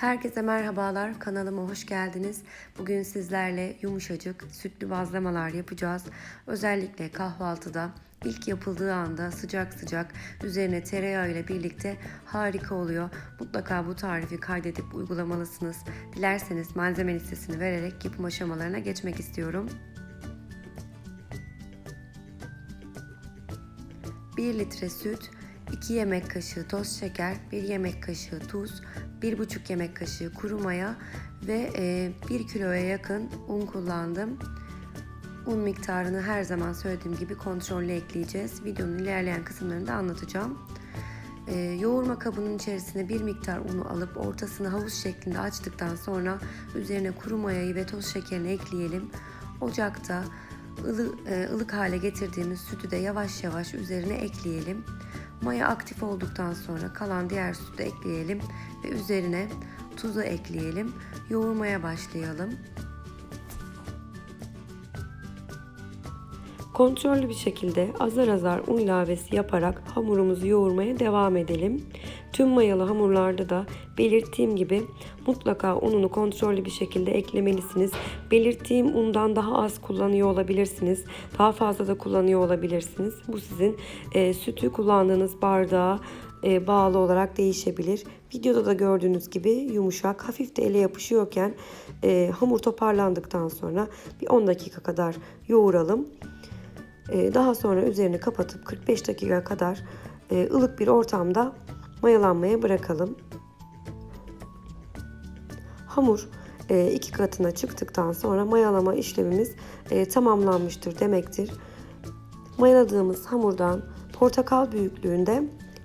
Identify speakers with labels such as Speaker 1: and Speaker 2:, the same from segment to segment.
Speaker 1: Herkese merhabalar, kanalıma hoş geldiniz. Bugün sizlerle yumuşacık sütlü bazlamalar yapacağız. Özellikle kahvaltıda ilk yapıldığı anda sıcak sıcak üzerine tereyağı ile birlikte harika oluyor. Mutlaka bu tarifi kaydedip uygulamalısınız. Dilerseniz malzeme listesini vererek yapım aşamalarına geçmek istiyorum. 1 litre süt, 2 yemek kaşığı toz şeker, 1 yemek kaşığı tuz, 1,5 yemek kaşığı kuru maya ve 1 kiloya yakın un kullandım. Un miktarını her zaman söylediğim gibi kontrollü ekleyeceğiz. Videonun ilerleyen kısımlarında anlatacağım. Ee, yoğurma kabının içerisine bir miktar unu alıp ortasını havuz şeklinde açtıktan sonra üzerine kuru mayayı ve toz şekerini ekleyelim. Ocakta ılı, e, ılık hale getirdiğimiz sütü de yavaş yavaş üzerine ekleyelim. Maya aktif olduktan sonra kalan diğer sütü ekleyelim ve üzerine tuzu ekleyelim. Yoğurmaya başlayalım. Kontrollü bir şekilde azar azar un ilavesi yaparak hamurumuzu yoğurmaya devam edelim. Tüm mayalı hamurlarda da belirttiğim gibi mutlaka ununu kontrollü bir şekilde eklemelisiniz. Belirttiğim undan daha az kullanıyor olabilirsiniz. Daha fazla da kullanıyor olabilirsiniz. Bu sizin e, sütü kullandığınız bardağa e, bağlı olarak değişebilir. Videoda da gördüğünüz gibi yumuşak, hafif de ele yapışıyorken e, hamur toparlandıktan sonra bir 10 dakika kadar yoğuralım. E, daha sonra üzerini kapatıp 45 dakika kadar e, ılık bir ortamda mayalanmaya bırakalım. Hamur e, iki katına çıktıktan sonra mayalama işlemimiz e, tamamlanmıştır demektir. Mayaladığımız hamurdan portakal büyüklüğünde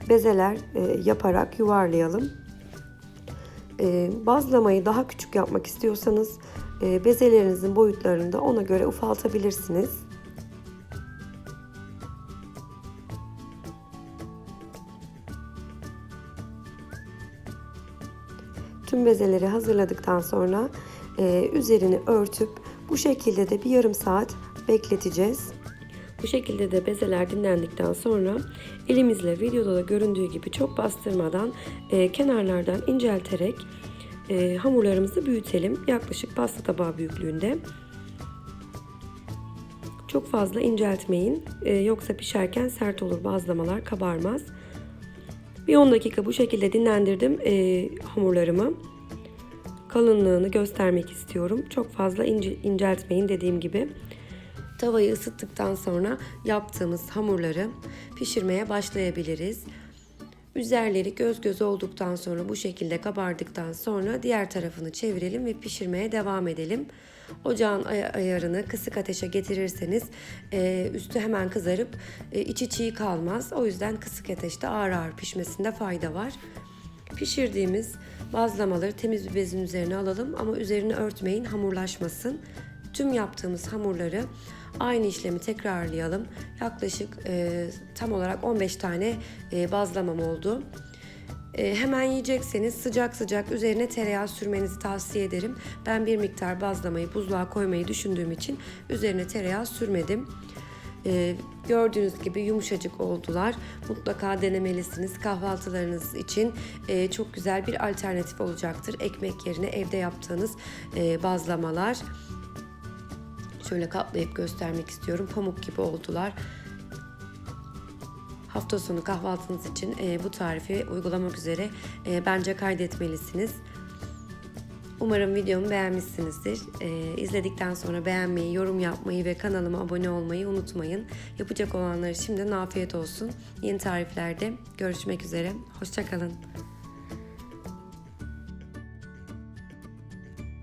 Speaker 1: bezeler yaparak yuvarlayalım. Bazlamayı daha küçük yapmak istiyorsanız bezelerinizin boyutlarını da ona göre ufaltabilirsiniz. Tüm bezeleri hazırladıktan sonra e, üzerini örtüp bu şekilde de bir yarım saat bekleteceğiz. Bu şekilde de bezeler dinlendikten sonra elimizle videoda da göründüğü gibi çok bastırmadan e, kenarlardan incelterek e, hamurlarımızı büyütelim. Yaklaşık pasta tabağı büyüklüğünde. Çok fazla inceltmeyin. E, yoksa pişerken sert olur bazlamalar kabarmaz. Bir 10 dakika bu şekilde dinlendirdim e, hamurlarımı. Kalınlığını göstermek istiyorum. Çok fazla ince, inceltmeyin dediğim gibi. Tavayı ısıttıktan sonra yaptığımız hamurları pişirmeye başlayabiliriz. Üzerleri göz göz olduktan sonra bu şekilde kabardıktan sonra diğer tarafını çevirelim ve pişirmeye devam edelim. Ocağın ay- ayarını kısık ateşe getirirseniz e, üstü hemen kızarıp e, içi çiğ kalmaz. O yüzden kısık ateşte ağır ağır pişmesinde fayda var. Pişirdiğimiz bazlamaları temiz bir bezin üzerine alalım ama üzerini örtmeyin hamurlaşmasın. Tüm yaptığımız hamurları aynı işlemi tekrarlayalım. Yaklaşık e, tam olarak 15 tane e, bazlamam oldu. E, hemen yiyecekseniz sıcak sıcak üzerine tereyağı sürmenizi tavsiye ederim. Ben bir miktar bazlamayı buzluğa koymayı düşündüğüm için üzerine tereyağı sürmedim. E, gördüğünüz gibi yumuşacık oldular. Mutlaka denemelisiniz. Kahvaltılarınız için e, çok güzel bir alternatif olacaktır. Ekmek yerine evde yaptığınız e, bazlamalar. Şöyle katlayıp göstermek istiyorum. Pamuk gibi oldular. Hafta sonu kahvaltınız için e, bu tarifi uygulamak üzere e, bence kaydetmelisiniz. Umarım videomu beğenmişsinizdir. E, izledikten sonra beğenmeyi, yorum yapmayı ve kanalıma abone olmayı unutmayın. Yapacak olanlar şimdiden afiyet olsun. Yeni tariflerde görüşmek üzere. Hoşçakalın.